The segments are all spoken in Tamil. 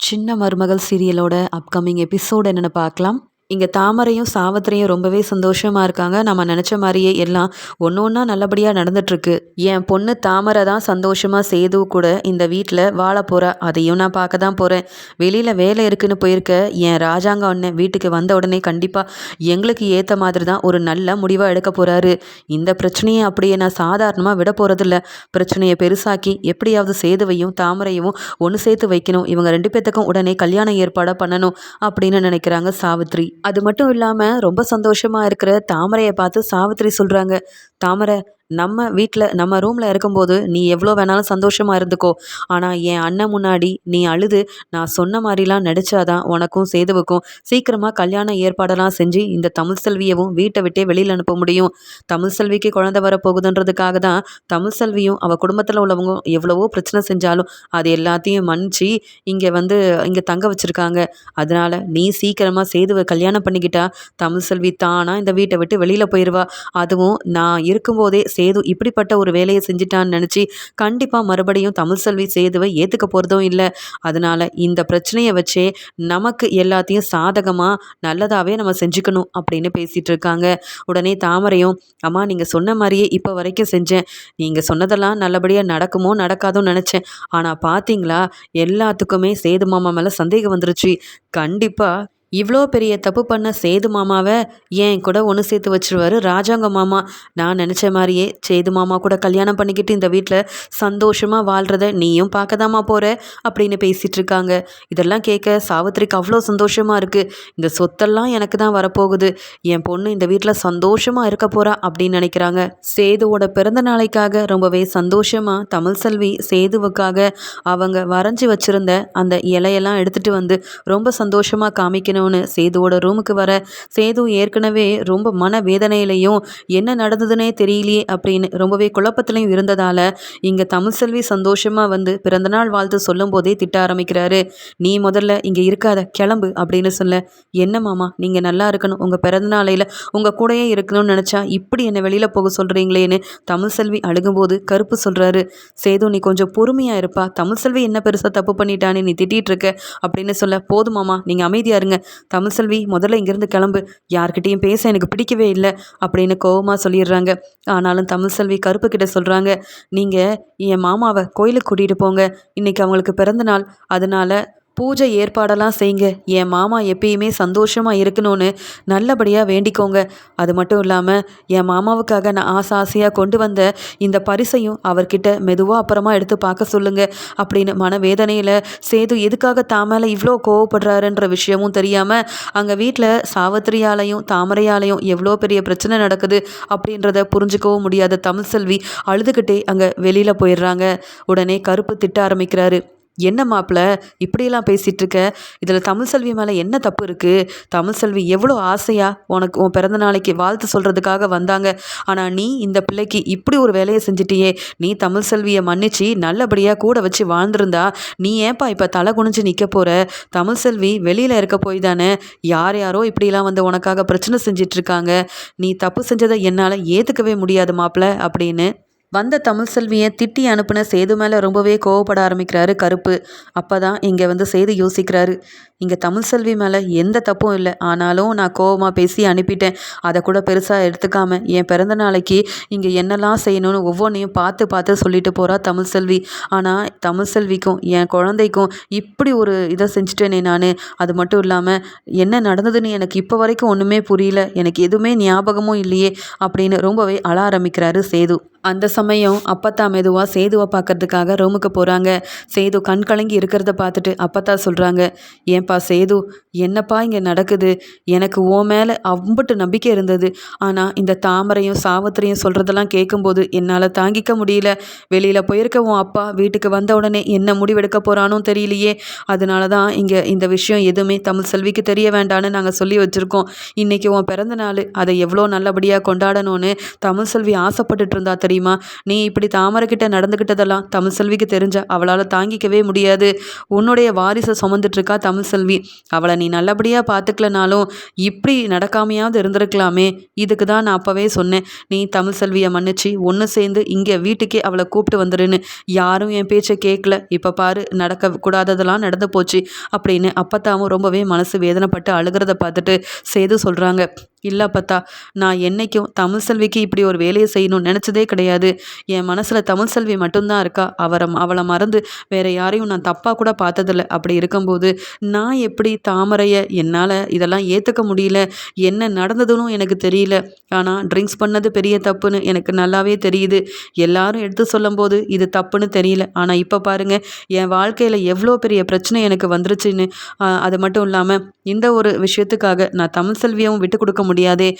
சின்ன மருமகள் சீரியலோட அப்கமிங் எபிசோட் என்னென்னு பார்க்கலாம். இங்கே தாமரையும் சாவத்திரையும் ரொம்பவே சந்தோஷமாக இருக்காங்க. நம்ம நினச்ச மாதிரியே எல்லாம் ஒன்று ஒன்றா நல்லபடியாக நடந்துட்டுருக்கு. என் பொண்ணு தாமரை தான் சந்தோஷமாக சேது கூட இந்த வீட்டில் வாழ போகிறா அதையும் நான் பார்க்க தான் போகிறேன் வெளியில் வேலை இருக்குன்னு போயிருக்க. என் ராஜாங்க அண்ணன் வீட்டுக்கு வந்த உடனே கண்டிப்பாக எங்களுக்கு ஏற்ற மாதிரி தான் ஒரு நல்ல முடிவாக எடுக்க போகிறாரு இந்த பிரச்சனையை அப்படியே நான் சாதாரணமாக விட போகிறதில்ல பிரச்சனையை பெருசாக்கி எப்படியாவது சேதுவையும் தாமரையும் ஒன்று சேர்த்து வைக்கணும். இவங்க ரெண்டு பேர்த்துக்கும் உடனே கல்யாண ஏற்பாடாக பண்ணணும் அப்படின்னு நினைக்கிறாங்க சாவித்ரி. அது மட்டும் இல்லாமல் ரொம்ப சந்தோஷமாக இருக்கிற தாமரையை பார்த்து சாவித்திரி சொல்கிறாங்க தாமரை நம்ம வீட்டில் நம்ம ரூமில் இருக்கும்போது நீ எவ்வளோ வேணாலும் சந்தோஷமாக இருந்துக்கோ. ஆனால் என் அண்ணன் முன்னாடி நீ அழுது நான் சொன்ன மாதிரிலாம் நடித்தாதான் உனக்கும் சேதுவுக்கும் சீக்கிரமாக கல்யாண ஏற்பாடெல்லாம் செஞ்சு இந்த தமிழ் செல்வியவும் வீட்டை விட்டே வெளியில் அனுப்ப முடியும். தமிழ் செல்விக்கு குழந்தை வரப்போகுதுன்றதுக்காக தான் தமிழ் செல்வியும் அவள் குடும்பத்தில் உள்ளவங்க எவ்வளவோ பிரச்சனை செஞ்சாலும் அது எல்லாத்தையும் மன்னிச்சு இங்கே வந்து இங்கே தங்க வச்சுருக்காங்க. அதனால் நீ சீக்கிரமாக சேதுவை கல்யாணம் பண்ணிக்கிட்டா தமிழ் செல்வி தானாக இந்த வீட்டை விட்டு வெளியில் போயிடுவா அதுவும் நான் இருக்கும்போதே சேது இப்படிப்பட்ட ஒரு வேலையை செஞ்சிட்டான்னு நினச்சி கண்டிப்பாக மறுபடியும் தமிழ் செல்வி சேதுவை ஏற்றுக்க போகிறதும் இல்லை. அதனால் இந்த பிரச்சனையை வச்சே நமக்கு எல்லாத்தையும் சாதகமாக நல்லதாகவே நம்ம செஞ்சுக்கணும் அப்படின்னு பேசிகிட்டு இருக்காங்க. உடனே தாமரையும் அம்மா நீங்கள் சொன்ன மாதிரியே இப்போ வரைக்கும் செஞ்சேன். நீங்கள் சொன்னதெல்லாம் நல்லபடியாக நடக்குமோ நடக்காதோன்னு நினச்சேன். ஆனால் பார்த்தீங்களா எல்லாத்துக்குமே சேது மாமா மேலே சந்தேகம் வந்துருச்சு. கண்டிப்பாக இவ்வளோ பெரிய தப்பு பண்ண சேது மாமாவை ஏன் கூட ஒன்று சேர்த்து வச்சிருவாரு? ராஜாங்க மாமா. நான் நினச்ச மாதிரியே சேது மாமா கூட கல்யாணம் பண்ணிக்கிட்டு இந்த வீட்டில் சந்தோஷமாக வாழ்கிறத நீயும் பார்க்க தாமா போகிற அப்படின்னு பேசிகிட்டு இருக்காங்க இதெல்லாம் கேட்க சாவித்திரிக்கு அவ்வளோ சந்தோஷமாக இருக்குது இந்த சொத்தெல்லாம் எனக்கு தான் வரப்போகுது. என் பொண்ணு இந்த வீட்டில் சந்தோஷமாக இருக்க போகிறா அப்படின்னு நினைக்கிறாங்க. சேதுவோட பிறந்த நாளைக்காக ரொம்பவே சந்தோஷமாக தமிழ் செல்வி சேதுவுக்காக அவங்க வரைஞ்சி வச்சுருந்த அந்த இலையெல்லாம் எடுத்துகிட்டு வந்து ரொம்ப சந்தோஷமாக காமிக்கணும் வேணும்னு சேதுவோட ரூமுக்கு வர சேது ஏற்கனவே ரொம்ப மன வேதனையிலையும் என்ன நடந்ததுன்னே தெரியலையே அப்படின்னு ரொம்பவே குழப்பத்திலையும் இருந்ததால் இங்கே தமிழ்செல்வி சந்தோஷமாக வந்து பிறந்தநாள் வாழ்த்து சொல்லும் போதே திட்ட ஆரம்பிக்கிறாரு. நீ முதல்ல இங்கே இருக்காத கிளம்பு அப்படின்னு சொல்ல என்ன மாமா நீங்கள் நல்லா இருக்கணும். உங்கள் பிறந்தநாளையில் உங்கள் கூடயே இருக்கணும்னு நினச்சா இப்படி என்னை வெளியில் போக சொல்கிறீங்களேன்னு தமிழ்செல்வி அழுகும்போது கருப்பு சொல்கிறாரு சேது நீ கொஞ்சம் பொறுமையாக இருப்பா. தமிழ்செல்வி என்ன பெருசாக தப்பு பண்ணிட்டானே நீ திட்டிகிட்டு இருக்க அப்படின்னு சொல்ல போதுமாமா நீங்கள் அமைதியாக இருங்க. தமிழ்செல்வி முதல்ல இங்கேருந்து கிளம்பு. யார்கிட்டையும் பேச எனக்கு பிடிக்கவே இல்லை அப்படின்னு கோவமாக சொல்லிடுறாங்க. ஆனாலும் தமிழ்செல்வி கருப்பு கிட்ட சொல்கிறாங்க நீங்கள் என் மாமாவை கோயிலுக்கு கூட்டிகிட்டு போங்க. இன்றைக்கி அவங்களுக்கு பிறந்த நாள். அதனால் பூஜை ஏற்பாடெல்லாம் செய்யுங்க. என் மாமா எப்பயுமே சந்தோஷமாக இருக்கணும்னு நல்லபடியாக வேண்டிக்கோங்க. அது மட்டும் இல்லாமல் என் மாமாவுக்காக நான் ஆசை ஆசையாக கொண்டு வந்த இந்த பரிசையும் அவர்கிட்ட மெதுவாக அப்புறமா எடுத்து பார்க்க சொல்லுங்க அப்படின்னு மனவேதனையில் சேது எதுக்காக தாமேல இவ்வளோ கோவப்படுறாருன்ற விஷயமும் தெரியாமல் அங்கே வீட்டில் சாவத்திரியாலையும் தாமரையாலையும் எவ்வளோ பெரிய பிரச்சனை நடக்குது அப்படின்றத புரிஞ்சுக்கவும் முடியாத தமிழ் செல்வி அழுதுகிட்டே அங்கே வெளியில் போயிடுறாங்க. உடனே கருப்பு திட்ட ஆரம்பிக்கிறாரு. என்ன மாப்பிள்ள இப்படியெல்லாம் பேசிகிட்டு இருக்க இதில் தமிழ் செல்வி மேலே என்ன தப்பு இருக்குது தமிழ் செல்வி எவ்வளோ ஆசையாக உனக்கு உன் பிறந்த நாளைக்கு வாழ்த்து சொல்கிறதுக்காக வந்தாங்க. ஆனால் நீ இந்த பிள்ளைக்கு இப்படி ஒரு வேலையை செஞ்சிட்டியே. நீ தமிழ் செல்வியை மன்னிச்சு நல்லபடியாக கூட வச்சு வாழ்ந்துருந்தா நீ ஏன்பா இப்போ தலை குனிஞ்சு நிற்க போகிற தமிழ் செல்வி வெளியில் இருக்க போய் தானே? யார் யாரோ இப்படிலாம் வந்து உனக்காக பிரச்சனை செஞ்சிட்ருக்காங்க நீ தப்பு செஞ்சதை என்னால் ஏற்றுக்கவே முடியாது மாப்பிள்ள அப்படின்னு வந்த தமிழ் செல்வியை திட்டி அனுப்பின சேது மேலே ரொம்பவே கோவப்பட ஆரம்பிக்கிறாரு கருப்பு. அப்போ தான் இங்கே வந்து சேது யோசிக்கிறாரு. இங்கே தமிழ் செல்வி மேலே எந்த தப்பும் இல்லை. ஆனாலும் நான் கோவமாக பேசி அனுப்பிட்டேன். அதை கூட பெருசாக எடுத்துக்காம என் பிறந்த நாளைக்கு இங்கே என்னெல்லாம் செய்யணும்னு ஒவ்வொன்றையும் பார்த்து பார்த்து சொல்லிட்டு போகிறா தமிழ் செல்வி. ஆனால் தமிழ் செல்விக்கும் என் குழந்தைக்கும் இப்படி ஒரு இதை செஞ்சுட்டேனே நான். அது மட்டும் இல்லாமல் என்ன நடந்ததுன்னு எனக்கு இப்போ வரைக்கும் ஒன்றுமே புரியல. எனக்கு எதுவுமே ஞாபகமும் இல்லையே அப்படின்னு ரொம்பவே அழ ஆரம்பிக்கிறாரு சேது. அந்த சமயம் அப்பத்தா மெதுவாக சேதுவை பார்க்கறதுக்காக ரூமுக்கு போகிறாங்க சேது கண் கலங்கி இருக்கிறத பார்த்துட்டு அப்பத்தா சொல்கிறாங்க ஏன்பா சேது என்னப்பா இங்கே நடக்குது? எனக்கு ஓ மேலே அம்பட்டு நம்பிக்கை இருந்தது. ஆனால் இந்த தாமரையும் சாவத்திரையும் சொல்கிறதெல்லாம் கேட்கும்போது என்னால் தாங்கிக்க முடியல. வெளியில் போயிருக்க உன் அப்பா வீட்டுக்கு வந்த உடனே என்ன முடிவெடுக்க போகிறானோ தெரியலையே. அதனால தான் இங்கே இந்த விஷயம் எதுவுமே தமிழ் செல்விக்கு தெரிய வேண்டான்னு நாங்கள் சொல்லி வச்சுருக்கோம். இன்றைக்கி உன் பிறந்த நாள் அதை எவ்வளோ நல்லபடியாக கொண்டாடணும்னு தமிழ் செல்வி ஆசைப்பட்டுட்டு இருந்தா தெரியுமா? நீ இப்படி தாமரைக்கிட்ட நடந்துக்கிட்டதெல்லாம் தமிழ் செல்விக்கு தெரிஞ்ச அவளால் தாங்கிக்கவே முடியாது. உன்னுடைய வாரிசை சுமந்துட்டு இருக்கா தமிழ் செல்வி அவளை நீ நல்லபடியாக பார்த்துக்கலனாலும் இப்படி நடக்காமையாவது இருந்திருக்கலாமே. இதுக்கு தான் நான் அப்போவே சொன்னேன். நீ தமிழ் செல்வியை மன்னிச்சு ஒன்று சேர்ந்து இங்கே வீட்டுக்கே அவளை கூப்பிட்டு வந்துடுன்னு யாரும் என் பேச்சை கேட்கல. இப்போ பாரு நடக்க கூடாததெல்லாம் நடந்து போச்சு அப்படின்னு அப்பத்தாவும் ரொம்பவே மனசு வேதனைப்பட்டு அழுகிறத பார்த்துட்டு சேது சொல்கிறாங்க இல்லை பத்தா நான் என்னைக்கும் தமிழ் செல்விக்கு இப்படி ஒரு வேலையை செய்யணும்னு நினச்சதே கிடையாது. என் மனசில் தமிழ் செல்வி மட்டும்தான் இருக்கா? அவரை அவளை மறந்து வேறு யாரையும் நான் தப்பாக கூட பார்த்ததில்ல. அப்படி இருக்கும்போது நான் எப்படி தாமரையை என்னால் இதெல்லாம் ஏற்றுக்க முடியல? என்ன நடந்ததுன்னு எனக்கு தெரியல. ஆனால் ட்ரிங்க்ஸ் பண்ணது பெரிய தப்புன்னு எனக்கு நல்லாவே தெரியுது. எல்லாரும் எடுத்து சொல்லும்போது இது தப்புன்னு தெரியல. ஆனால் இப்போ பாருங்கள் என் வாழ்க்கையில் எவ்வளோ பெரிய பிரச்சனை எனக்கு வந்துருச்சுன்னு. அது மட்டும் இல்லாமல் இந்த ஒரு விஷயத்துக்காக நான் தமிழ் செல்வியவும் விட்டு கொடுக்க முடியாதே.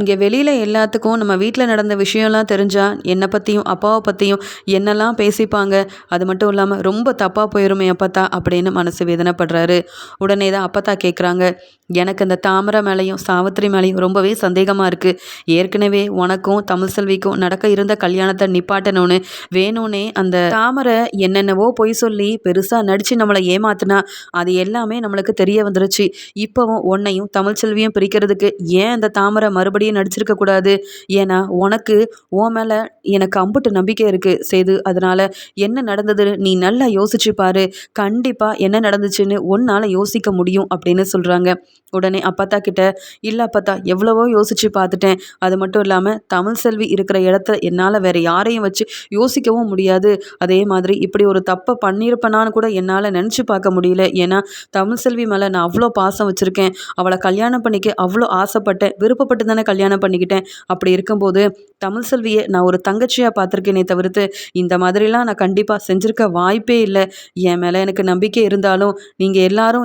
இங்கே வெளியில் எல்லாத்துக்கும் நம்ம வீட்டில் நடந்த விஷயம்லாம் தெரிஞ்சால் என்னை பற்றியும் அப்பாவை பற்றியும் என்னெல்லாம் பேசிப்பாங்க. அது மட்டும் இல்லாமல் ரொம்ப தப்பாக போயிருமே அப்பத்தா அப்படின்னு மனசு வேதனைப்படுறாரு. உடனே தான் அப்பத்தா கேட்குறாங்க எனக்கு அந்த தாமரை மேலேயும் சாவித்திரி மேலேயும் ரொம்பவே சந்தேகமாக இருக்குது ஏற்கனவே உனக்கும் தமிழ் செல்விக்கும் நடக்க இருந்த கல்யாணத்தை நிப்பாட்டணும்னு வேணும்னே அந்த தாமரை என்னென்னவோ பொய் சொல்லி பெருசாக நடித்து நம்மளை ஏமாத்தினா அது எல்லாமே நம்மளுக்கு தெரிய வந்துருச்சு. இப்போவும் உன்னையும் தமிழ் செல்வியும் பிரிக்கிறதுக்கு ஏன் அந்த தாமரை மறுபடியும் நடிச்சிருக்க கூடாது? ஏன்னா உனக்கு உன் மேலே எனக்கு அம்புட்டு நம்பிக்கை இருக்குது செய்து அதனால் என்ன நடந்ததுன்னு நீ நல்லா யோசிச்சு பாரு. கண்டிப்பாக என்ன நடந்துச்சுன்னு உன்னால் யோசிக்க முடியும் அப்படின்னு சொல்கிறாங்க உடனே அப்பத்தா கிட்ட இல்லை அப்பத்தா எவ்வளவோ யோசிச்சு பார்த்துட்டேன். அது மட்டும் இல்லாமல் தமிழ் செல்வி இருக்கிற இடத்த என்னால் வேற யாரையும் வச்சு யோசிக்கவும் முடியாது. அதே மாதிரி இப்படி ஒரு தப்பை பண்ணியிருப்பனான்னு கூட என்னால் நினச்சி பார்க்க முடியல. ஏன்னா தமிழ் செல்வி மேலே நான் அவ்வளோ பாசம் வச்சுருக்கேன். அவளை கல்யாணம் பண்ணிக்க அவ்வளோ ஆசைப்பட்டேன். விருப்பப்பட்டு தானே கல்யாணம் பண்ணிக்கிட்டேன். அப்படி இருக்கும்போது தமிழ் செல்வியை நான் ஒரு தங்கச்சியாக பார்த்துருக்கேனே தவிர்த்து இந்த மாதிரிலாம் நான் கண்டிப்பாக செஞ்சுருக்க வாய்ப்பே இல்லை. என் மேலே எனக்கு நம்பிக்கை இருந்தாலும் நீங்கள் எல்லாரும்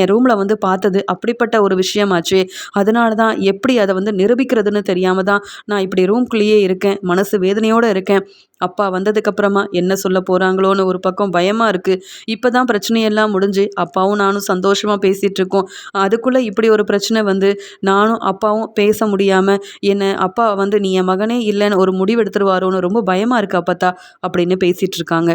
என் ரூமில் வந்து பார்த்தது அப்படிப்பட்ட ஒரு விஷயமாச்சு. அதனால தான் எப்படி அதை வந்து நிரூபிக்கிறதுன்னு தெரியாமல் தான் நான் இப்படி ரூம்குள்ளேயே இருக்கேன். மனசு வேதனையோடு இருக்கேன். அப்பா வந்ததுக்கப்புறமா என்ன சொல்ல போகிறாங்களோன்னு ஒரு பக்கம் பயமாக இருக்குது இப்போ தான் பிரச்சனையெல்லாம் முடிஞ்சு அப்பாவும் நானும் சந்தோஷமாக பேசிகிட்ருக்கோம் அதுக்குள்ளே இப்படி ஒரு பிரச்சனை வந்து நானும் அப்பாவும் பேச முடியாமல் என்னை அப்பா வந்து நீ என் மகனே இல்லைன்னு ஒரு முடிவு எடுத்துருவாரோன்னு ரொம்ப பயமாக இருக்கு அப்பத்தா அப்படின்னு பேசிகிட்டு இருக்காங்க.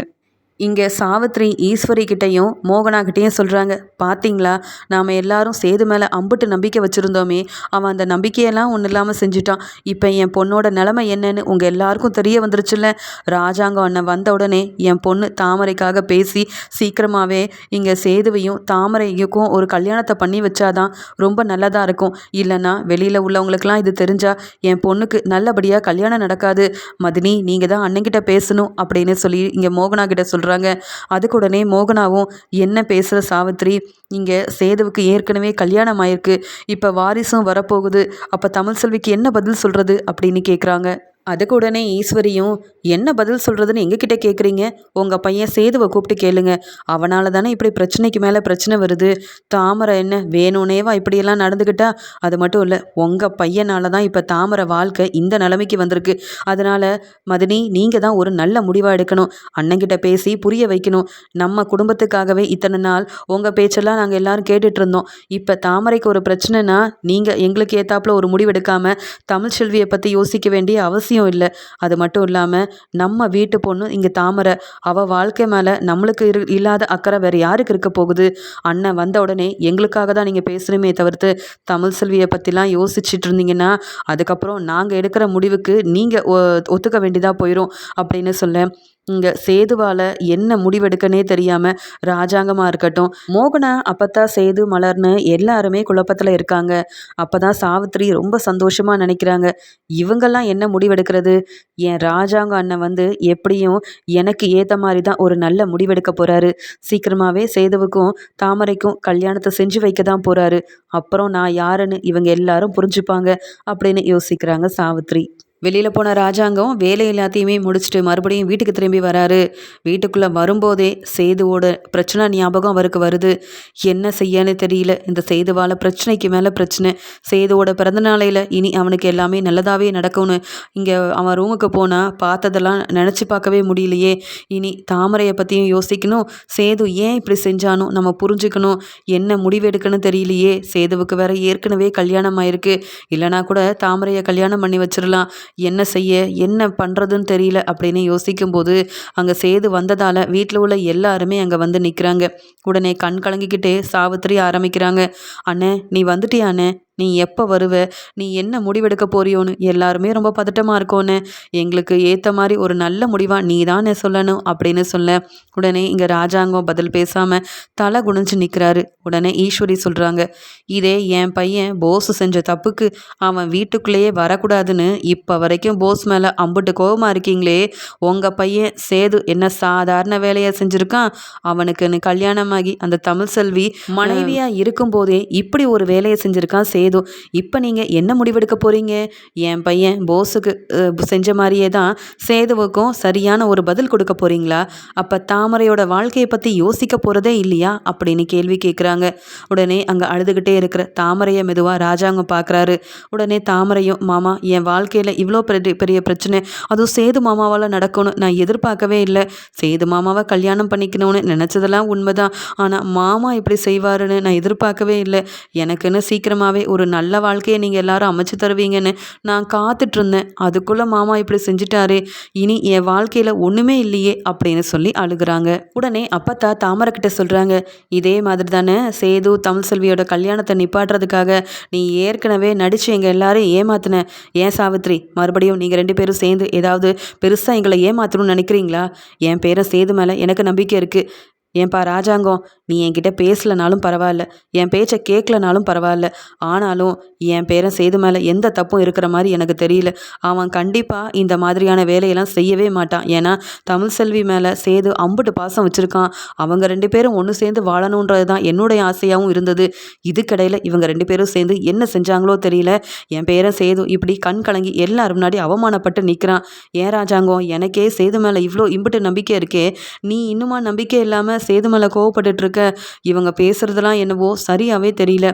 இங்கே சாவித்ரி ஈஸ்வரி கிட்டேயும் மோகனா கிட்டேயும் சொல்கிறாங்க பார்த்தீங்களா நாம் எல்லாரும் சேது மேலே அம்புட்டு நம்பிக்கை வச்சுருந்தோமே அவன் அந்த நம்பிக்கையெல்லாம் ஒன்றும் இல்லாமல் செஞ்சுட்டான். இப்போ என் பொண்ணோட நிலமை என்னன்னு உங்கள் எல்லாருக்கும் தெரிய வந்துருச்சுல்ல? ராஜாங்கம் அண்ணன் வந்த உடனே என் பொண்ணு தாமரைக்காக பேசி சீக்கிரமாகவே இங்கே சேதுவையும் தாமரைக்கும் ஒரு கல்யாணத்தை பண்ணி வச்சாதான் ரொம்ப நல்லதாக இருக்கும். இல்லைன்னா வெளியில் உள்ளவங்களுக்கெல்லாம் இது தெரிஞ்சால் என் பொண்ணுக்கு நல்லபடியாக கல்யாணம் நடக்காது. மதினி நீங்கள் தான் அண்ணங்கிட்ட பேசணும் அப்படின்னு சொல்லி இங்கே மோகனா கிட்ட சொல்கிறாங்க அதுக்கு உடனே மோகனாவும் என்ன பேசுகிற சாவித்ரி? இங்கே சேதுவுக்கு ஏற்கனவே கல்யாணம் ஆயிருக்கு. இப்போ வாரிசும் வரப்போகுது. அப்போ தமிழ் செல்விக்கு என்ன பதில் சொல்கிறது அப்படின்னு கேட்குறாங்க அதுக்கு உடனே ஈஸ்வரியும் என்ன பதில் சொல்கிறதுன்னு எங்ககிட்ட கேட்குறீங்க உங்கள் பையன் சேதுவை கூப்பிட்டு கேளுங்க. அவனால தானே இப்படி பிரச்சனைக்கு மேலே பிரச்சனை வருது. தாமரை என்ன வேணும்னேவா இப்படியெல்லாம் நடந்துக்கிட்டா அது மட்டும் இல்லை உங்கள் பையனால தான் இப்போ தாமரை வாழ்க்கை இந்த நிலைமைக்கு வந்திருக்கு. அதனால் மதினி நீங்கள் தான் ஒரு நல்ல முடிவாக எடுக்கணும். அண்ணங்கிட்ட பேசி புரிய வைக்கணும். நம்ம குடும்பத்துக்காகவே இத்தனை நாள் உங்கள் பேச்செல்லாம் நாங்கள் எல்லோரும் கேட்டுட்ருந்தோம் இப்போ தாமரைக்கு ஒரு பிரச்சனைனா நீங்கள் எங்களுக்கு ஏற்றாப்புல ஒரு முடிவெடுக்காமல் தமிழ்ச்செல்வியை பற்றி யோசிக்க வேண்டிய அவசியம் அவசியம் இல்லை. அது மட்டும் இல்லாமல் நம்ம வீட்டு பொண்ணு இங்கே தாமரை அவள் வாழ்க்கை மேலே நம்மளுக்கு இரு இல்லாத அக்கறை வேறு யாருக்கு இருக்க போகுது? அண்ணன் வந்த உடனே எங்களுக்காக தான் நீங்கள் பேசுகிறமே தவிர்த்து தமிழ் செல்வியை பற்றிலாம் யோசிச்சுட்டு இருந்தீங்கன்னா அதுக்கப்புறம் நாங்கள் எடுக்கிற முடிவுக்கு நீங்கள் ஒத்துக்க வேண்டியதாக போயிடும் அப்படின்னு சொல்ல இங்கே சேதுவால் என்ன முடிவெடுக்கனே தெரியாமல் ராஜாங்கமாக இருக்கட்டும் மோகனா அப்பத்தா சேது மலர்னு எல்லாருமே குழப்பத்தில் இருக்காங்க. அப்போ தான் சாவித்ரி ரொம்ப சந்தோஷமாக நினைக்கிறாங்க. இவங்கெல்லாம் என்ன முடிவெடுக்கிறது? என் ராஜாங்க அண்ணன் வந்து எப்படியும் எனக்கு ஏற்ற மாதிரி தான் ஒரு நல்ல முடிவெடுக்க போகிறாரு சீக்கிரமாகவே சேதுவுக்கும் தாமரைக்கும் கல்யாணத்தை செஞ்சு வைக்க தான் போகிறாரு அப்புறம் நான் யாருன்னு இவங்க எல்லாரும் புரிஞ்சுப்பாங்க அப்படின்னு யோசிக்கிறாங்க சாவித்ரி வெளியில் போன ராஜாங்கம் வேலை எல்லாத்தையுமே முடிச்சுட்டு மறுபடியும் வீட்டுக்கு திரும்பி வராரு. வீட்டுக்குள்ளே வரும்போதே சேதுவோட பிரச்சனை ஞாபகம் அவருக்கு வருது. என்ன செய்யன்னு தெரியல. இந்த சேதுவால் பிரச்சனைக்கு மேலே பிரச்சனை. சேதுவோட பிறந்த நாளையில் இனி அவனுக்கு எல்லாமே நல்லதாகவே நடக்கும்னு இங்கே அவன் ரூமுக்கு போனால் பார்த்ததெல்லாம் நினச்சி பார்க்கவே முடியலையே. இனி தாமரையை பற்றியும் யோசிக்கணும். சேது ஏன் இப்படி செஞ்சானோ நம்ம புரிஞ்சுக்கணும். என்ன முடிவெடுக்கணும் தெரியலையே. சேதுவுக்கு வேற ஏற்கனவே கல்யாணம் ஆயிருக்கு. இல்லைனா கூட தாமரையை கல்யாணம் பண்ணி வச்சிடலாம். என்ன செய்ய என்ன பண்ணுறதுன்னு தெரியல அப்படின்னு யோசிக்கும்போது அங்கே சேது வந்ததால் வீட்டில் உள்ள எல்லாருமே அங்கே வந்து நிற்கிறாங்க உடனே கண் கலங்கிக்கிட்டே சாவித்திரி ஆரம்பிக்கிறாங்க. அண்ணே நீ வந்துட்டியா அண்ணே? நீ எப்போ வருவ? நீ என்ன முடிவெடுக்க போறியோன்னு எல்லாருமே ரொம்ப பதட்டமாக இருக்கோன்னு. எங்களுக்கு ஏற்ற மாதிரி ஒரு நல்ல முடிவாக நீ தானே சொல்லணும் அப்படின்னு சொல்ல. உடனே இங்கே ராஜாங்கம் பதில் பேசாமல் தலை குனிஞ்சு நிற்கிறாரு உடனே ஈஸ்வரி சொல்கிறாங்க இதே என் பையன் போஸ் செஞ்ச தப்புக்கு அவன் வீட்டுக்குள்ளேயே வரக்கூடாதுன்னு இப்போ வரைக்கும் போஸ் மேலே அம்புட்டு கோபமாக இருக்கீங்களே. உங்கள் பையன் சேது என்ன சாதாரண வேலையை செஞ்சுருக்கான்? அவனுக்குன்னு கல்யாணமாகி அந்த தமிழ் செல்வி மனைவியாக இருக்கும்போதே இப்படி ஒரு வேலையை செஞ்சுருக்கான் சேது. ஏதோ இப்போ நீங்கள் என்ன முடிவெடுக்க போகிறீங்க என் பையன் போஸுக்கு செஞ்ச மாதிரியே தான் சேதுவுக்கும் சரியான ஒரு பதில் கொடுக்க போகிறீங்களா அப்போ தாமரையோட வாழ்க்கையை பற்றி யோசிக்க போகிறதே இல்லையா? அப்படின்னு கேள்வி கேட்குறாங்க உடனே அங்கே அழுதுகிட்டே இருக்கிற தாமரையை மெதுவாக ராஜாங்க பார்க்குறாரு உடனே தாமரையும் மாமா என் வாழ்க்கையில் இவ்வளோ பெரிய பெரிய பிரச்சனை. அதுவும் சேது மாமாவால் நடக்கணும் நான் எதிர்பார்க்கவே இல்லை. சேது மாமாவை கல்யாணம் பண்ணிக்கணும்னு நினச்சதெல்லாம் உண்மைதான். ஆனால் மாமா இப்படி செய்வாருன்னு நான் எதிர்பார்க்கவே இல்லை. எனக்குன்னு சீக்கிரமாகவே ஒரு ஒரு நல்ல வாழ்க்கையை நீங்கள் எல்லாரும் அமைச்சு தருவீங்கன்னு நான் காத்துட்ருந்தேன். அதுக்குள்ளே மாமா இப்படி செஞ்சுட்டாரு. இனி என் வாழ்க்கையில் ஒன்றுமே இல்லையே அப்படின்னு சொல்லி அழுகிறாங்க. உடனே அப்பத்தா தாமரைக்கிட்ட சொல்கிறாங்க இதே மாதிரி தானே சேது தமிழ் செல்வியோட கல்யாணத்தை நிப்பாட்டுறதுக்காக நீ ஏற்கனவே நடித்து எங்கள் எல்லாரையும் ஏமாத்தின. ஏன் சாவித்ரி மறுபடியும் நீங்கள் ரெண்டு பேரும் சேர்ந்து ஏதாவது பெருசாக எங்களை ஏமாற்றணும்னு நினைக்கிறீங்களா? என் பேரை சேது மேலே எனக்கு நம்பிக்கை இருக்குது ஏன்பா ராஜாங்கம் நீ என்கிட்ட பேசலனாலும் பரவாயில்ல. என் பேச்சை கேட்கலனாலும் பரவாயில்ல. ஆனாலும் என் பேரன் சேது மேலே எந்த தப்பும் இருக்கிற மாதிரி எனக்கு தெரியல. அவன் கண்டிப்பாக இந்த மாதிரியான வேலையெல்லாம் செய்யவே மாட்டான். ஏன்னா தமிழ் செல்வி மேலே சேது அம்புட்டு பாசம் வச்சுருக்கான். அவங்க ரெண்டு பேரும் ஒன்று சேர்ந்து வாழணுன்றது தான் என்னுடைய ஆசையாகவும் இருந்தது. இதுக்கடையில் இவங்க ரெண்டு பேரும் சேர்ந்து என்ன செஞ்சாங்களோ தெரியல. என் பேரன் சேது இப்படி கண் கலங்கி எல்லாரும் முன்னாடி அவமானப்பட்டு நிற்கிறான் ஏன் ராஜாங்கம் எனக்கே சேது மேலே இவ்வளோ இம்புட்டு நம்பிக்கை இருக்கே. நீ இன்னுமா நம்பிக்கை இல்லாமல் சேது மேலே கோவப்பட்டுட்ருக்க. இவங்க பேசுகிறதெல்லாம் என்னவோ சரியாகவே தெரியல.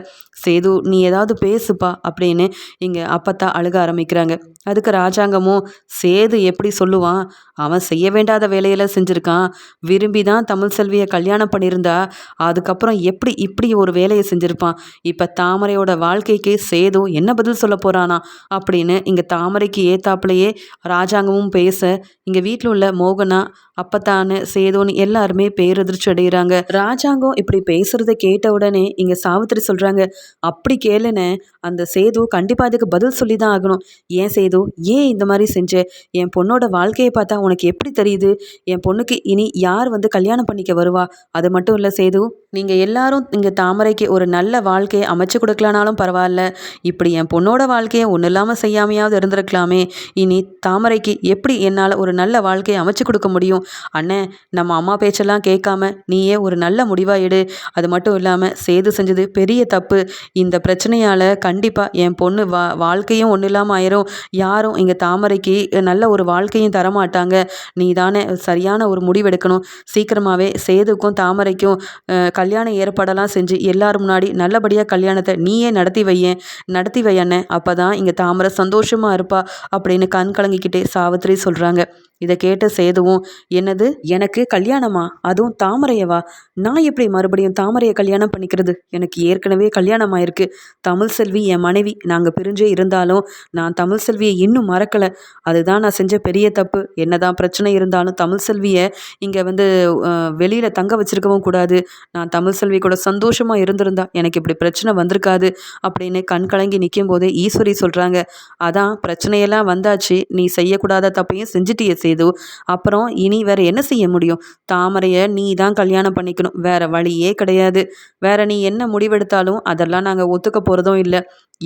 சேது நீ ஏதாவது பேசுப்பா அப்படின்னு இங்கே அப்பத்தா அழுக ஆரம்பிக்கிறாங்க. அதுக்கு ராஜாங்கமும் சேது எப்படி சொல்லுவான்? அவன் செய்ய வேண்டாத வேலையெல்லாம் செஞ்சுருக்கான். விரும்பி தான் தமிழ் செல்வியை கல்யாணம் பண்ணியிருந்தா. அதுக்கப்புறம் எப்படி இப்படி ஒரு வேலையை செஞ்சுருப்பான்? இப்போ தாமரையோட வாழ்க்கைக்கு சேது என்ன பதில் சொல்ல போகிறானா அப்படின்னு இங்கே தாமரைக்கு ஏத்தாப்புலையே ராஜாங்கமும் பேச இங்கே வீட்டில் உள்ள மோகனா அப்பத்தானு சேதோன்னு எல்லாருமே அதிர்ச்சி அடைகிறாங்க. ராஜாங்கம் இப்படி பேசுகிறத கேட்ட உடனே இங்கே சாவித்திரி சொல்கிறாங்க அப்படி கேளுன்னு அந்த சேது கண்டிப்பாக அதுக்கு பதில் சொல்லி தான் ஆகணும். ஏன் சேது ஏன் இந்த மாதிரி செஞ்ச? என் பொண்ணோட வாழ்க்கையை பார்த்தா உனக்கு எப்படி தெரியுது? என் பொண்ணுக்கு இனி யார் வந்து கல்யாணம் பண்ணிக்க வருவா? அது மட்டும் இல்லை சேது நீங்கள் எல்லாரும் இங்கே தாமரைக்கு ஒரு நல்ல வாழ்க்கையை அமைச்சு கொடுக்கலனாலும் பரவாயில்ல. இப்படி என் பொண்ணோட வாழ்க்கையை ஒன்றும் இல்லாமல் செய்யாமையாவது இருந்திருக்கலாமே. இனி தாமரைக்கு எப்படி என்னால் ஒரு நல்ல வாழ்க்கையை அமைச்சு கொடுக்க முடியும்? அண்ணே நம்ம அம்மா பேச்செல்லாம் கேட்காம நீயே ஒரு நல்ல முடிவாக எடு. அது மட்டும் இல்லாமல் சேது செஞ்சது பெரிய தப்பு. இந்த பிரச்சனையால் கண்டிப்பாக என் பொண்ணு வா வாழ்க்கையும் ஒன்றும் இல்லாமல் ஆயிரும். யாரும் இங்கே தாமரைக்கு நல்ல ஒரு வாழ்க்கையும் தரமாட்டாங்க. நீ தானே சரியான ஒரு முடிவெடுக்கணும். சீக்கிரமாகவே சேதுக்கும் தாமரைக்கும் கல்யாண ஏற்பாடெல்லாம் செஞ்சு எல்லாரும் முன்னாடி நல்லபடியாக கல்யாணத்தை நீயே நடத்தி வையேன் நடத்தி வையண்ணே அப்போ தான் இங்கே தாமரை சந்தோஷமாக இருப்பா அப்படின்னு கண் கலங்கிக்கிட்டே சாவித்திரி சொல்கிறாங்க இதை கேட்ட சேதுவும் என்னது? எனக்கு கல்யாணமா? அதுவும் தாமரையவா நான் எப்படி மறுபடியும் தாமரையை கல்யாணம் பண்ணிக்கிறது? எனக்கு ஏற்கனவே கல்யாணம் ஆயிருக்கு தமிழ் செல்வி என் மனைவி நாங்கள் பிரிஞ்சே இருந்தாலும் நான் தமிழ் செல்வியை இன்னும் மறக்கலை. அதுதான் நான் செஞ்ச பெரிய தப்பு. என்னதான் பிரச்சனை இருந்தாலும் தமிழ் செல்வியை இங்கே வந்து வெளியில் தங்க வச்சிருக்கவும் கூடாது. நான் தமிழ் செல்வி கூட சந்தோஷமாக இருந்திருந்தா எனக்கு இப்படி பிரச்சனை வந்திருக்காது அப்படின்னு கண் கலங்கி நிற்கும் போதே ஈஸ்வரி சொல்கிறாங்க அதான் பிரச்சனையெல்லாம் வந்தாச்சு. நீ செய்யக்கூடாத தப்பையும் செஞ்சுட்டியே செய்து அப்புறம் இனி வேற என்ன செய்ய முடியும்? தாமரையை நீ தான் கல்யாணம் பண்ணிக்கணும். வேற வழியே கிடையாது. வேற நீ என்ன முடிவெடுத்தாலும் அதெல்லாம் நாங்கள் ஒத்துக்க போகிறதும் இல்லை.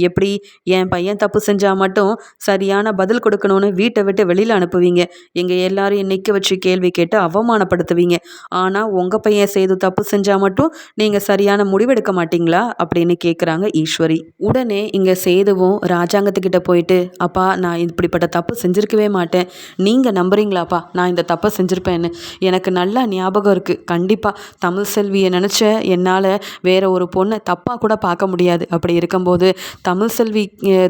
எப்படி என் பையன் தப்பு செஞ்சால் மட்டும் சரியான பதில் கொடுக்கணும்னு வீட்டை விட்டு வெளியில் அனுப்புவீங்க. எங்கள் எல்லாரையும் நிற்க வச்சு கேள்வி கேட்டு அவமானப்படுத்துவீங்க. ஆனால் உங்கள் பையன் செய்து தப்பு செஞ்சால் மட்டும் நீங்கள் சரியான முடிவெடுக்க மாட்டீங்களா? அப்படின்னு கேட்குறாங்க ஈஸ்வரி. உடனே இங்கே சேதுவும் ராஜாங்கத்துக்கிட்ட போயிட்டு அப்பா நான் இப்படிப்பட்ட தப்பு செஞ்சுருக்கவே மாட்டேன். நீங்கள் நம்புறீங்களாப்பா? நான் இந்த தப்பை செஞ்சுருப்பேன்னு. எனக்கு நல்லா ஞாபகம் இருக்குது கண்டிப்பாக தமிழ் செல்வியை நினச்ச என்னால் வேற ஒரு பொண்ணை தப்பாக கூட பார்க்க முடியாது. அப்படி இருக்கும்போது தமிழ் செல்வி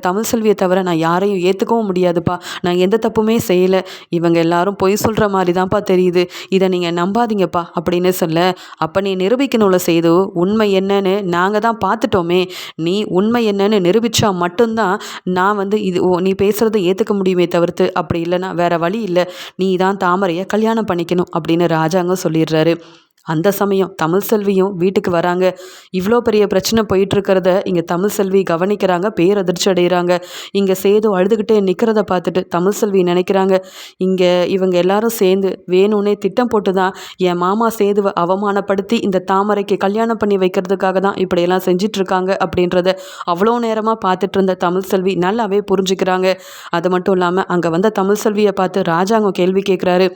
தமிழ் செல்வியை தவிர நான் யாரையும் ஏற்றுக்கவும் முடியாதுப்பா. நான் எந்த தப்புமே செய்யலை. இவங்க எல்லாரும் பொய் சொல்கிற மாதிரி தான்ப்பா தெரியுது. இதை நீங்கள் நம்பாதீங்கப்பா அப்படின்னு சொல்ல அப்போ நீ நிரூபிக்கணும்ல செய்து உண்மை என்னன்னு நாங்கள் தான் பார்த்துட்டோமே நீ உண்மை என்னன்னு நிரூபித்தா மட்டும்தான் நான் வந்து இது ஓ நீ பேசுகிறத ஏற்றுக்க முடியுமே தவிர்த்து. அப்படி இல்லைன்னா வேற வழி இல்லை. நீ தான் தாமரையை கல்யாணம் பண்ணிக்கணும் அப்படின்னு ராஜாங்கம் சொல்லிடுறாரு. அந்த சமயம் தமிழ் செல்வியும் வீட்டுக்கு வராங்க. இவ்வளோ பெரிய பிரச்சனை போயிட்டுருக்கிறத இங்கே தமிழ் செல்வி கவனிக்கிறாங்க பேரதிர்ச்சி அடைகிறாங்க இங்கே சேது அழுதுகிட்டே நிற்கிறத பார்த்துட்டு தமிழ் செல்வி நினைக்கிறாங்க. இங்கே இவங்க எல்லாரும் சேர்ந்து வேணும்னே திட்டம் போட்டு தான் என் மாமா சேதுவை அவமானப்படுத்தி இந்த தாமரைக்கு கல்யாணம் பண்ணி வைக்கிறதுக்காக தான் இப்படியெல்லாம் செஞ்சிட்ருக்காங்க அப்படின்றத அவ்வளோ நேரமாக பார்த்துட்டு இருந்த தமிழ் செல்வி நல்லாவே புரிஞ்சுக்கிறாங்க. அது மட்டும் இல்லாமல் அங்கே வந்த தமிழ் செல்வியை பார்த்து ராஜாங்கம் கேள்வி கேட்குறாரு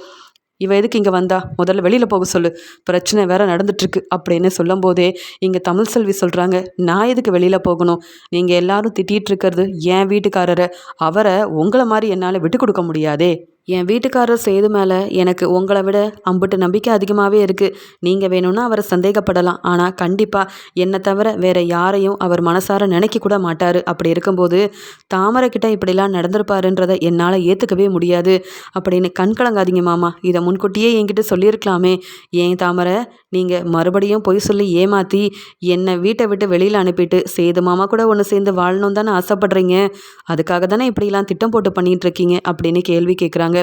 இவ எதுக்கு இங்கே வந்தா? முதல்ல வெளியில் போக சொல்லு. பிரச்சனை வேற நடந்துட்டுருக்கு அப்படின்னு சொல்லும்போதே இங்கே தமிழ் செல்வி சொல்கிறாங்க நான் எதுக்கு வெளியில் போகணும்? நீங்கள் எல்லாரும் திட்டிகிட்டு இருக்கிறது என் வீட்டுக்காரரை. அவரை உங்களை மாதிரி என்னால் விட்டு கொடுக்க முடியாதே. என் வீட்டுக்காரர் சேது மேலே எனக்கு உங்களை விட அம்புட்டு நம்பிக்கை அதிகமாகவே இருக்குது நீங்கள் வேணும்னா அவரை சந்தேகப்படலாம். ஆனால் கண்டிப்பாக என்னை தவிர வேறு யாரையும் அவர் மனசார நினைக்க கூட மாட்டார். அப்படி இருக்கும்போது தாமரை கிட்ட இப்படிலாம் நடந்திருப்பாருன்றதை என்னால் ஏற்றுக்கவே முடியாது. அப்படின்னு கண் கலங்காதீங்க மாமா. இதை முன்கூட்டியே என்கிட்ட சொல்லியிருக்கலாமே. ஏன் தாமரை? நீங்கள் மறுபடியும் பொய் சொல்லி ஏமாற்றி என்னை வீட்டை விட்டு வெளியில் அனுப்பிட்டு சேது மாமா கூட ஒன்று சேர்ந்து வாழணும் தானே ஆசைப்படுறீங்க? அதுக்காக தானே இப்படிலாம் திட்டம் போட்டு பண்ணிட்டு இருக்கீங்க அப்படின்னு கேள்வி கேட்குறாங்க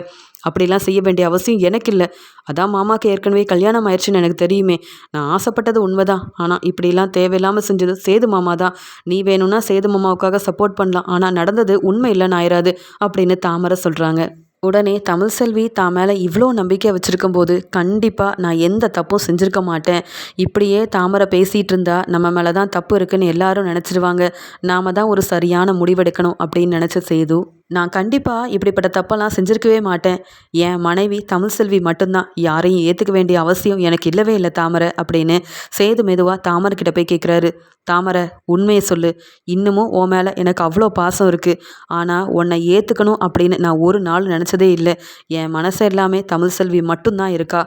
அப்படிலாம் செய்ய வேண்டிய அவசியம் எனக்கு இல்லை. அதான் மாமாக்கு ஏற்கனவே கல்யாணம் ஆயிடுச்சுன்னு எனக்கு தெரியுமே. நான் ஆசைப்பட்டது உண்மைதான். ஆனால் இப்படிலாம் தேவையில்லாமல் செஞ்சது சேது மாமா தான். நீ வேணும்னா சேது மாமாவுக்காக சப்போர்ட் பண்ணலாம். ஆனால் நடந்தது உண்மை இல்லைன்னு ஆயிராது அப்படின்னு தாமரை சொல்கிறாங்க உடனே தமிழ் செல்வி தான் மேலே இவ்வளோ நம்பிக்கை வச்சுருக்கும் போது கண்டிப்பாக நான் எந்த தப்பும் செஞ்சுருக்க மாட்டேன். இப்படியே தாமரை பேசிகிட்டு இருந்தா நம்ம மேலே தான் தப்பு இருக்குன்னு எல்லாரும் நினச்சிருவாங்க. நாம தான் ஒரு சரியான முடிவெடுக்கணும் அப்படின்னு நினச்ச சேது. நான் கண்டிப்பாக இப்படிப்பட்ட தப்பெல்லாம் செஞ்சுருக்கவே மாட்டேன். என் மனைவி தமிழ் செல்வி மட்டும்தான். யாரையும் ஏற்றுக்க வேண்டிய அவசியம் எனக்கு இல்லவே இல்லை தாமரை அப்படின்னு சேது மெதுவாக தாமரை கிட்ட போய் கேட்குறாரு தாமரை உண்மையை சொல்லு. இன்னமும் உன் மேலே எனக்கு அவ்வளோ பாசம் இருக்குது ஆனால் உன்னை ஏற்றுக்கணும் அப்படின்னு நான் ஒரு நாள் நினச்சதே இல்லை. என் மனசு எல்லாமே தமிழ் செல்வி மட்டும்தான் இருக்கா.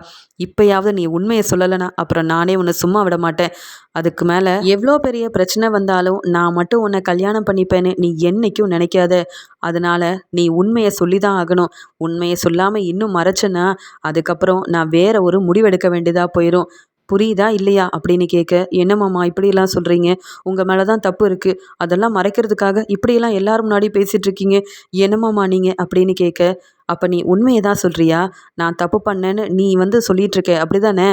இப்போயாவது நீ உண்மையை சொல்லலைனா அப்புறம் நானே உன்னை சும்மா விட மாட்டேன். அதுக்கு மேலே எவ்வளோ பெரிய பிரச்சனை வந்தாலும் நான் மட்டும் உன்னை கல்யாணம் பண்ணிப்பேன்னு நீ என்னைக்கும் நினைக்காத. அதனால் நீ உண்மையை சொல்லி தான் ஆகணும். உண்மையை சொல்லாமல் இன்னும் மறைச்சேன்னா அதுக்கப்புறம் நான் வேற ஒரு முடிவெடுக்க வேண்டியதாக போயிடும் புரியுதா இல்லையா அப்படின்னு கேட்க என்னம்மாம்மா இப்படியெல்லாம் சொல்கிறீங்க உங்கள் மேலே தான் தப்பு இருக்குது அதெல்லாம் மறைக்கிறதுக்காக இப்படியெல்லாம் எல்லாரும் முன்னாடி பேசிகிட்ருக்கீங்க என்னம்மாம்மா நீங்கள் அப்படின்னு கேட்க அப்போ நீ உண்மையை தான் சொல்கிறியா நான் தப்பு பண்ணேன்னு நீ வந்து சொல்லிகிட்ருக்க அப்படி தானே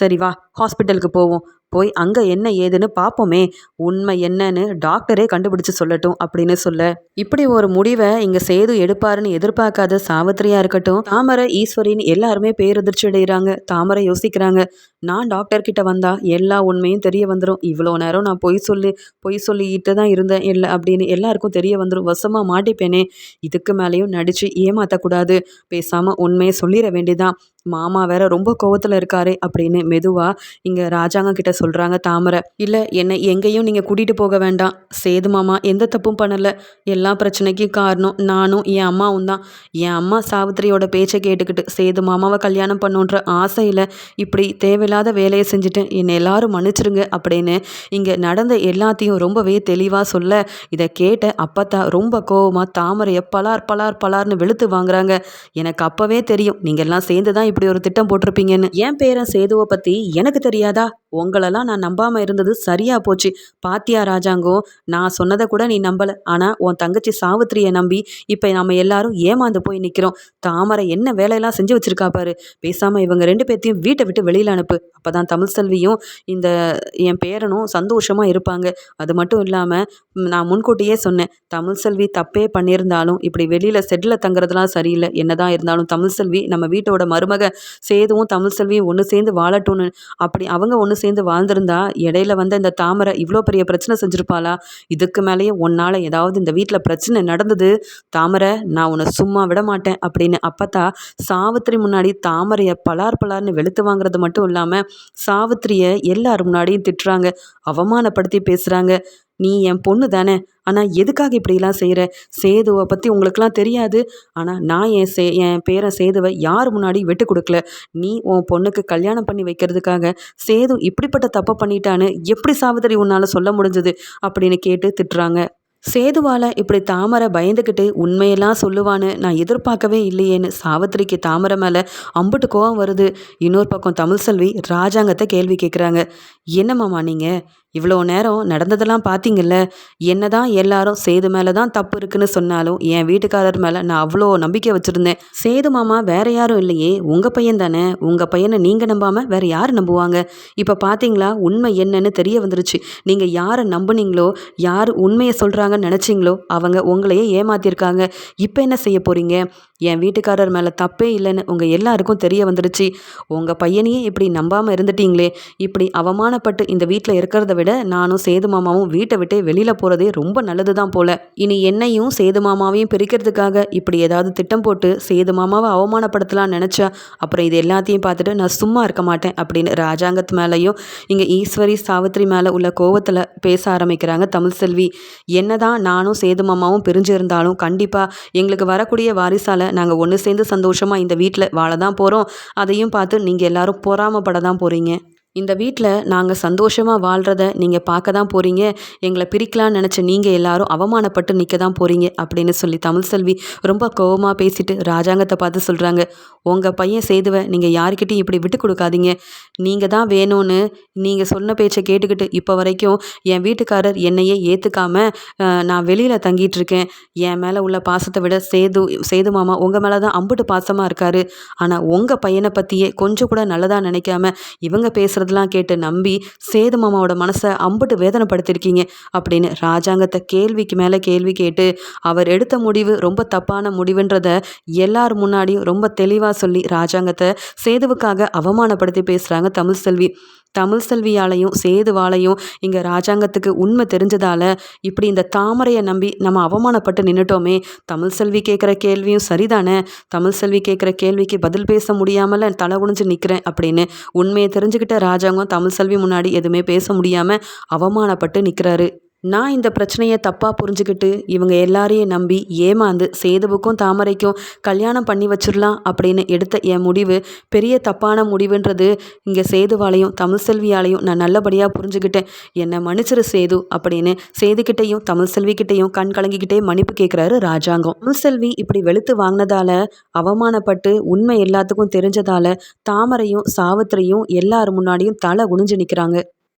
சரி வா ஹாஸ்பிட்டலுக்கு போவோம். போய் அங்கே என்ன ஏதுன்னு பார்ப்போமே உண்மை என்னன்னு டாக்டரே கண்டுபிடிச்சு சொல்லட்டும் அப்படின்னு சொல்ல. இப்படி ஒரு முடிவை இங்கே சேது எடுப்பாருன்னு எதிர்பார்க்காத சாவித்திரியாக இருக்கட்டும் தாமரை ஈஸ்வரின்னு எல்லாருமே பேரதிர்ச்சி அடைகிறாங்க தாமரை யோசிக்கிறாங்க நான் டாக்டர் கிட்ட வந்தா எல்லா உண்மையும் தெரிய வந்துடும் இவ்வளோ நேரம் நான் பொய் சொல்லி பொய் சொல்லிட்டு தான் இருந்தேன். இல்லை அப்படின்னு எல்லாருக்கும் தெரிய வந்துடும் வசமாக மாட்டிப்பேனே. இதுக்கு மேலேயும் நடித்து ஏமாற்றக்கூடாது பேசாமல் உண்மையை சொல்லிட வேண்டியதான் மாமா வேற ரொம்ப கோவத்தில் இருக்காரே அப்படின்னு மெதுவாக இங்கே ராஜாங்க கிட்ட சொல்கிறாங்க தாமரை. இல்லை என்னை எங்கேயும் நீங்கள் கூட்டிகிட்டு போக வேண்டாம். சேது மாமா எந்த தப்பும் பண்ணலை. எல்லா பிரச்சனைக்கும் காரணம் நானும் என் அம்மாவும் தான். என் அம்மா சாவித்திரியோட பேச்சை கேட்டுக்கிட்டு சேது மாமாவை கல்யாணம் பண்ணுன்ற ஆசையில் இப்படி தேவையில்லாத வேலையை செஞ்சுட்டு என்னை எல்லாரும் மன்னிச்சிருங்க அப்படின்னு இங்கே நடந்த எல்லாத்தையும் ரொம்பவே தெளிவாக சொல்ல இதை கேட்ட அப்பத்தா ரொம்ப கோவமாக தாமரையை பலார் பலார் பலார்னு வெளுத்து வாங்குறாங்க. எனக்கு அப்போவே தெரியும். நீங்கள் எல்லாம் சேர்ந்து தான் இப்படி ஒரு திட்டம் போட்டிருப்பீங்கன்னு என் பேரன் சேதுவை பற்றி எனக்கு தெரியாதா? உங்களெல்லாம் நான் நம்பாமல் இருந்தது சரியா போச்சு. பாத்தியா ராஜாங்கோ நான் சொன்னதை கூட நீ நம்பலை. ஆனால் உன் தங்கச்சி சாவித்திரியை நம்பி இப்போ நம்ம எல்லாரும் ஏமாந்து போய் நிற்கிறோம் தாமரை என்ன வேலையெல்லாம் செஞ்சு வச்சிருக்கா பாரு. பேசாமல் இவங்க ரெண்டு பேர்த்தையும் வீட்டை விட்டு வெளியில் அனுப்பு. அப்போ தான் தமிழ் செல்வியும் இந்த என் பேரனும் சந்தோஷமாக இருப்பாங்க. அது மட்டும் இல்லாமல் நான் முன்கூட்டியே சொன்னேன். தமிழ் செல்வி தப்பே பண்ணியிருந்தாலும் இப்படி வெளியில் செட்டில் தங்குறதுலாம் சரியில்லை. என்னதான் இருந்தாலும் தமிழ் செல்வி நம்ம வீட்டோட மருமக சேதுவும் தமிழ் செல்வியும் ஒன்று சேர்ந்து வாழட்டும்னு. அப்படி அவங்க ஒன்று சேர்ந்து வாழ்ந்திருந்தா இடையில வந்து இந்த தாமரை இவ்வளோ பெரிய பிரச்சனை செஞ்சுருப்பாளா? இதுக்கு மேலேயே உன்னால் ஏதாவது இந்த வீட்டில் பிரச்சனை நடந்தது? தாமரை நான் உன்னை சும்மா விட மாட்டேன் அப்படின்னு அப்பத்தா சாவித்திரி முன்னாடி தாமரையை பலார் பலார்னு வெளுத்து வாங்குறது மட்டும் இல்லாமல் சாவித்திரியை எல்லார் முன்னாடியும் திட்டுறாங்க அவமானப்படுத்தி பேசுகிறாங்க நீ என் பொண்ணு தானே? ஆனால் எதுக்காக இப்படிலாம் செய்கிற சேதுவை பற்றி உங்களுக்குலாம் தெரியாது. ஆனால் நான் என் சே என் பேரன் சேதுவை யார் முன்னாடி விட்டு கொடுக்கல. நீ உன் பொண்ணுக்கு கல்யாணம் பண்ணி வைக்கிறதுக்காக சேது இப்படிப்பட்ட தப்பை பண்ணிட்டான்னு எப்படி சாவித்திரி உன்னால் சொல்ல முடிஞ்சது? அப்படின்னு கேட்டு திட்டுறாங்க. சேதுவால இப்படி தாமரை பயந்துக்கிட்டு உண்மையெல்லாம் சொல்லுவான்னு நான் எதிர்பார்க்கவே இல்லையேன்னு சாவித்திரிக்கு தாமரை மேலே அம்புட்டு கோவம் வருது. இன்னொரு பக்கம் தமிழ் செல்வி ராஜாங்கத்தை கேள்வி கேட்குறாங்க என்னம்மாம்மா நீங்கள் இவ்வளோ நேரம் நடந்ததெல்லாம் பார்த்தீங்கல்ல? என்னதான் எல்லாரும் சேது மேலே தான் தப்பு இருக்குன்னு சொன்னாலும் என் வீட்டுக்காரர் மேலே நான் அவ்வளோ நம்பிக்கை வச்சுருந்தேன். சேது மாமா வேற யாரும் இல்லையே. உங்கள் பையன் தானே. உங்கள் பையனை நீங்கள் நம்பாமல் வேற யார் நம்புவாங்க? இப்போ பார்த்தீங்களா? உண்மை என்னன்னு தெரிய வந்துருச்சு. நீங்கள் யாரை நம்புனீங்களோ யார் உண்மையை சொல்கிறாங்கன்னு நினச்சிங்களோ அவங்க உங்களையே ஏமாத்திருக்காங்க. இப்போ என்ன செய்ய போகிறீங்க என் வீட்டுக்காரர் மேலே தப்பே இல்லைன்னு உங்கள் எல்லாருக்கும் தெரிய வந்துடுச்சு உங்கள் பையனையே இப்படி நம்பாமல் இருந்துட்டீங்களே. இப்படி அவமானப்பட்டு இந்த வீட்டில் இருக்கிறத விட நானும் சேது மாமாவும் வீட்டை விட்டே வெளியில் போகிறதே ரொம்ப நல்லது தான் போல. இனி என்னையும் சேது மாமாவையும் பிரிக்கிறதுக்காக இப்படி ஏதாவது திட்டம் போட்டு சேது மாமாவை அவமானப்படுத்தலாம்னு நினச்சா அப்புறம் இது எல்லாத்தையும் பார்த்துட்டு நான் சும்மா இருக்க மாட்டேன் அப்படின்னு ராஜாங்கத்து மேலேயும் இங்கே ஈஸ்வரி சாவித்ரி மேலே உள்ள கோவத்தில் பேச ஆரம்பிக்கிறாங்க தமிழ் செல்வி. என்னதான் நானும் சேது மாமாவும் பிரிஞ்சு இருந்தாலும் கண்டிப்பாக எங்களுக்கு வரக்கூடிய வாரிசால் நாங்கள் ஒன்று சேர்ந்து சந்தோஷமாக இந்த வீட்டில் வாழ தான் போகிறோம் அதையும் பார்த்து நீங்கள் எல்லாரும் பொறாமப்பட தான் போகிறீங்க இந்த வீட்டில் நாங்கள் சந்தோஷமாக வாழ்கிறத நீங்கள் பார்க்க தான் போகிறீங்க எங்களை பிரிக்கலான்னு நினச்ச நீங்கள் எல்லாரும் அவமானப்பட்டு நிற்க தான் போகிறீங்க அப்படின்னு சொல்லி தமிழ் செல்வி ரொம்ப கோபமாக பேசிட்டு ராஜாங்கத்தை பார்த்து சொல்கிறாங்க உங்கள் பையன் செய்துவை நீங்கள் யாருக்கிட்டையும் இப்படி விட்டு கொடுக்காதீங்க. நீங்கள் தான் வேணும்னு நீங்கள் சொன்ன பேச்சை கேட்டுக்கிட்டு இப்போ வரைக்கும் என் வீட்டுக்காரர் என்னையே ஏற்றுக்காம நான் வெளியில் தங்கிட்டு இருக்கேன். என் மேலே உள்ள பாசத்தை விட சேது சேது மாமா உங்கள் மேலே தான் அம்புட்டு பாசமாக இருக்காரு. ஆனால் உங்கள் பையனை பற்றியே கொஞ்சம் கூட நல்லதாக நினைக்காம இவங்க பேச பேசுகிறதெல்லாம் கேட்டு நம்பி சேது மாமாவோட மனசை அம்புட்டு வேதனைப்படுத்திருக்கீங்க அப்படின்னு ராஜாங்கத்தை கேள்விக்கு மேலே கேள்வி கேட்டு அவர் எடுத்த முடிவு ரொம்ப தப்பான முடிவுன்றத எல்லார் முன்னாடியும் ரொம்ப தெளிவாக சொல்லி ராஜாங்கத்தை சேதுவுக்காக அவமானப்படுத்தி பேசுகிறாங்க தமிழ் செல்வி. தமிழ் செல்வியாலையும் சேதுவாலையும் இங்கே ராஜாங்கத்துக்கு உண்மை தெரிஞ்சதால் இப்படி இந்த தாமரையை நம்பி நம்ம அவமானப்பட்டு நின்றுட்டோமே தமிழ் செல்வி கேட்குற கேள்வியும் சரிதானே? தமிழ் செல்வி கேட்குற கேள்விக்கு பதில் பேச முடியாமல் தலை குனிஞ்சு நிற்கிறேன் அப்படின்னு உண்மையை தெரிஞ்சுக்கிட்ட ராஜாங்கம் தமிழ் செல்வி முன்னாடி எதுவுமே பேச முடியாமல் அவமானப்பட்டு நிற்கிறாரு நான் இந்த பிரச்சனையை தப்பாக புரிஞ்சுக்கிட்டு இவங்க எல்லாரையும் நம்பி ஏமாந்து சேதுவுக்கும் தாமரைக்கும் கல்யாணம் பண்ணி வச்சிடலாம் அப்படின்னு எடுத்த என் முடிவு பெரிய தப்பான முடிவுன்றது இங்கே சேதுவாலையும் தமிழ் செல்வியாலையும் நான் நல்லபடியாக புரிஞ்சுக்கிட்டேன். என்னை மன்னிச்சிரு சேது அப்படின்னு சேதுக்கிட்டையும் தமிழ் செல்விக்கிட்டையும் கண் கலங்கிக்கிட்டே மன்னிப்பு கேட்குறாரு ராஜாங்கம். தமிழ் செல்வி இப்படி வெளுத்து வாங்கினதால அவமானப்பட்டு உண்மை எல்லாத்துக்கும் தெரிஞ்சதால தாமரையும் சாவித்திரையும் எல்லார் முன்னாடியும் தலை குனிஞ்சு நிற்கிறாங்க